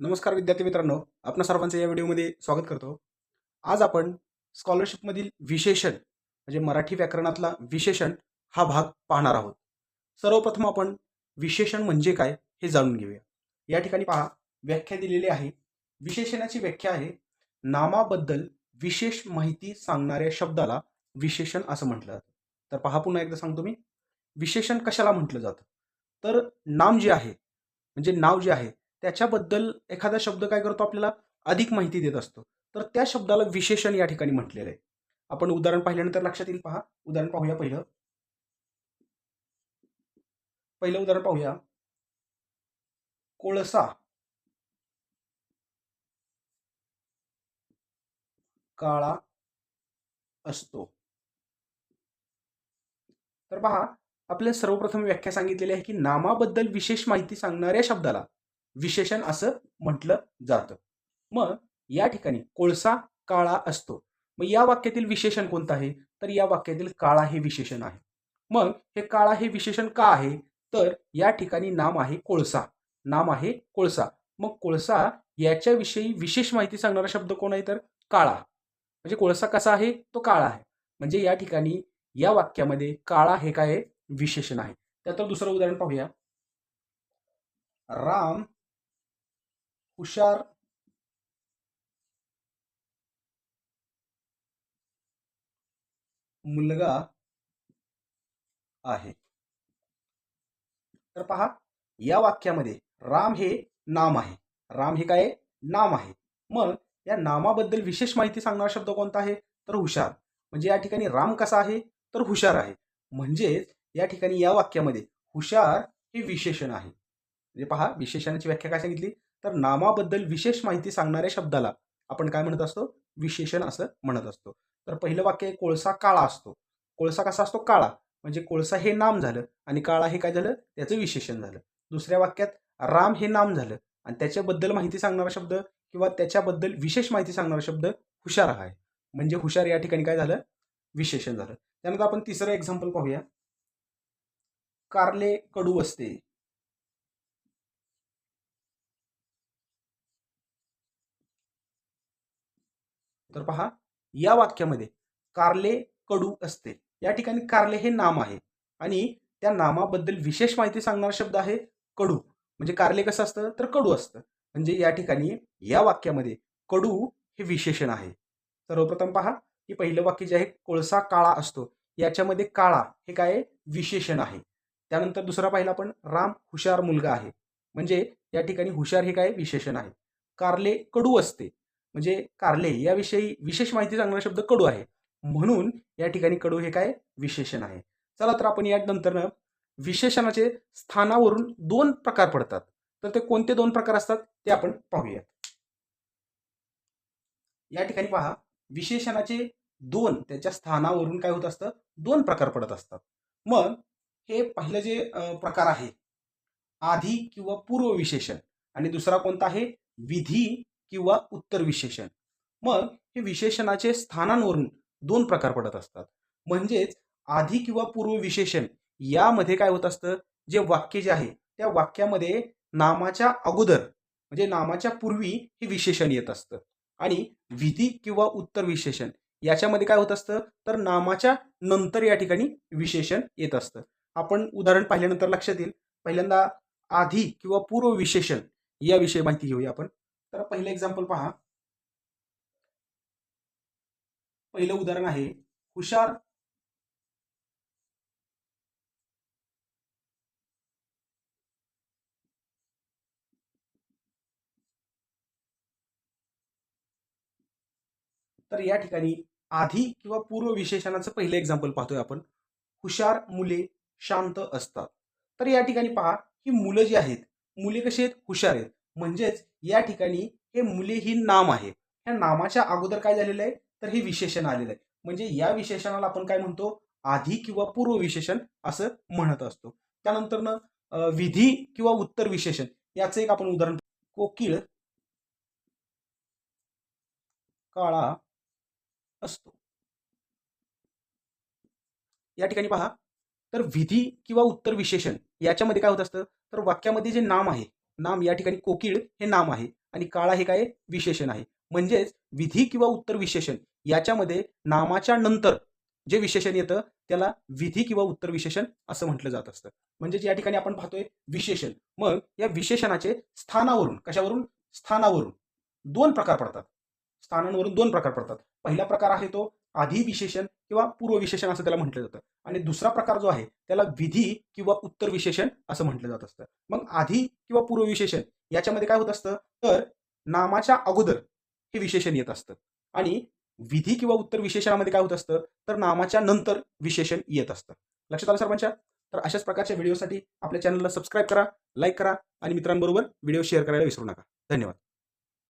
नमस्कार विद्यार्थी मित्रांनो आपणा सर्वांचं या व्हिडिओमध्ये स्वागत करतो. आज आपण स्कॉलरशिपमधील विशेषण म्हणजे मराठी व्याकरणातला विशेषण हा भाग पाहणार आहोत. सर्वप्रथम आपण विशेषण म्हणजे काय हे जाणून घेऊया. या ठिकाणी पहा व्याख्या दिलेली आहे. विशेषणाची व्याख्या आहे नामाबद्दल विशेष माहिती सांगणाऱ्या शब्दाला विशेषण असं म्हटलं जातं. तर पहा पुन्हा एकदा सांगतो मी. विशेषण कशाला म्हटलं जातं? तर नाम जे आहे म्हणजे नाव जे आहे त्याच्याबद्दल एखादा शब्द काय करतो आपल्याला? अधिक माहिती देत असतो. तर त्या शब्दाला विशेषण या ठिकाणी म्हटलेलं आहे. आपण उदाहरण पाहिल्यानंतर लक्षात येईल पहा. उदाहरण पाहूया पहिलं. पहिलं उदाहरण पाहूया. कोळसा. काळा असतो. तर पहा आपल्या सर्वप्रथम व्याख्या सांगितलेली आहे की नामाबद्दल विशेष माहिती सांगणाऱ्या शब्दाला विशेषण असं म्हटलं जातं. मग या ठिकाणी कोळसा काळा असतो. मग या वाक्यातील विशेषण कोणतं आहे? तर या वाक्यातील काळा हे विशेषण आहे. मग हे काळा हे विशेषण का आहे? तर या ठिकाणी नाम आहे कोळसा. नाम आहे कोळसा. मग कोळसा याच्याविषयी विशेष माहिती सांगणारा शब्द कोण आहे तर? काळा. म्हणजे कोळसा कसा आहे? तो काळा आहे. म्हणजे या ठिकाणी या वाक्यामध्ये काळा हे काय आहे? विशेषण आहे. त्यात दुसरं उदाहरण पाहूया. राम हुशार. मुलगा आहे. तर पहा या वाक्यामध्ये राम हे नाम आहे. राम हे काय? नाम आहे. मग या नामाबद्दल विशेष माहिती सांगणारा शब्द कोणता आहे? तर हुशार. म्हणजे या ठिकाणी राम कसा आहे? तर हुशार आहे. म्हणजेच या ठिकाणी या वाक्यामध्ये हुशार हे विशेषण आहे. म्हणजे पहा विशेषणाची व्याख्या काय सांगितली? तर नामाबद्दल विशेष माहिती सांगणाऱ्या शब्दाला आपण काय म्हणत असतो? विशेषण असं म्हणत असतो. तर पहिलं वाक्य आहे कोळसा काळा असतो. कोळसा कसा असतो? काळा. म्हणजे कोळसा हे नाम झालं आणि काळा हे काय झालं? त्याचं विशेषण झालं. दुसऱ्या वाक्यात राम हे नाम झालं आणि त्याच्याबद्दल माहिती सांगणारा शब्द किंवा त्याच्याबद्दल विशेष माहिती सांगणारा शब्द हुशार आहे. म्हणजे हुशार या ठिकाणी काय झालं? विशेषण झालं. त्यानंतर आपण तिसरं एक्झाम्पल पाहूया. कारले कडू असते. तर पहा या वाक्यामध्ये कारले कडू असते. या ठिकाणी कारले हे नाम आहे. आणि त्या नामाबद्दल विशेष माहिती सांगणारा शब्द आहे कडू. म्हणजे कारले कसं असतं? तर कडू असतं. म्हणजे या ठिकाणी या वाक्यामध्ये कडू हे विशेषण आहे. सर्वप्रथम पहा की पहिलं वाक्य जे आहे कोळसा काळा असतो. याच्यामध्ये काळा हे काय? विशेषण आहे. त्यानंतर दुसरा पाहिला आपण राम हुशार मुलगा आहे. म्हणजे या ठिकाणी हुशार हे काय? विशेषण आहे. कारले कडू असते. म्हणजे कारले याविषयी विशेष माहिती सांगणारा शब्द कडू आहे. म्हणून या ठिकाणी कडू हे काय? विशेषण आहे. चला तर आपण या नंतरनं विशेषणाचे स्थानावरून दोन प्रकार पडतात. तर ते कोणते दोन प्रकार असतात ते आपण पाहूयात. या ठिकाणी पहा विशेषणाचे दोन त्याच्या स्थानावरून काय होत असतं? दोन प्रकार पडत असतात. मग हे पहिलं जे प्रकार आहे आधी किंवा पूर्व विशेषण आणि दुसरा कोणता आहे? विधी किंवा उत्तर विशेषण. मग हे विशेषणाचे स्थानांवरून दोन प्रकार पडत असतात. म्हणजेच आधी किंवा पूर्व विशेषण यामध्ये काय होत असतं? जे वाक्य जे आहे त्या वाक्यामध्ये नामाच्या अगोदर म्हणजे नामाच्या पूर्वी हे विशेषण येत असतं. आणि विधी किंवा उत्तर विशेषण याच्यामध्ये काय होत असतं? तर नामाच्या नंतर या ठिकाणी विशेषण येत असतं. आपण उदाहरण पाहिल्यानंतर लक्षात येईल. पहिल्यांदा आधी किंवा पूर्व विशेषण याविषयी माहिती घेऊया आपण. तर पहिलं एक्झाम्पल पहा. पहिलं उदाहरण आहे हुशार तर या ठिकाणी आधी किंवा पूर्व विशेषणाचं पहिलं एक्झाम्पल पाहतोय आपण. हुशार मुले शांत असतात. तर या ठिकाणी पहा ही मुलं जी आहेत मुले कशी आहेत? हुशार आहेत. म्हणजेच या ठिकाणी हे मुले ही नाम आहे. ह्या नामाच्या अगोदर काय झालेलं आहे? तर हे विशेषण आलेलं आहे. म्हणजे या विशेषणाला आपण काय म्हणतो? आधी किंवा पूर्व विशेषण असं म्हणत असतो. त्यानंतर विधी किंवा उत्तर विशेषण याचं एक आपण उदाहरण कोकिळ काळा असतो. या ठिकाणी पहा. तर विधी किंवा उत्तर विशेषण याच्यामध्ये काय होत असतं? तर वाक्यामध्ये जे नाम आहे नाम या ठिकाणी कोकिळ हे नाम आहे आणि काळा हे काय? विशेषण आहे. म्हणजेच विधी किंवा उत्तर विशेषण याच्यामध्ये नामाच्या नंतर जे विशेषण येतं त्याला विधी किंवा उत्तर विशेषण असं म्हटलं जात असतं. म्हणजेच या ठिकाणी आपण पाहतोय विशेषण. मग या विशेषणाचे स्थानावरून कशावरून? स्थानावरून दोन प्रकार पडतात. स्थानांवरून दोन प्रकार पडतात. पहिला प्रकार आहे तो आधी विशेषण किंवा पूर्व विशेषण असं त्याला म्हटलं जातं. आणि दुसरा प्रकार जो आहे त्याला विधी किंवा उत्तर विशेषण असं म्हटलं जात असतं. मग आधी किंवा पूर्व विशेषण याच्यामध्ये काय होत असतं? तर नामाच्या अगोदर हे विशेषण येत असतं. आणि विधी किंवा उत्तर विशेषणामध्ये काय होत असतं? तर नामाच्या नंतर विशेषण येत असतं. लक्षात आलं सर्वांच्या? तर अशाच प्रकारच्या व्हिडिओसाठी आपल्या चॅनलला सबस्क्राईब करा लाईक करा आणि मित्रांबरोबर व्हिडिओ शेअर करायला विसरू नका. धन्यवाद.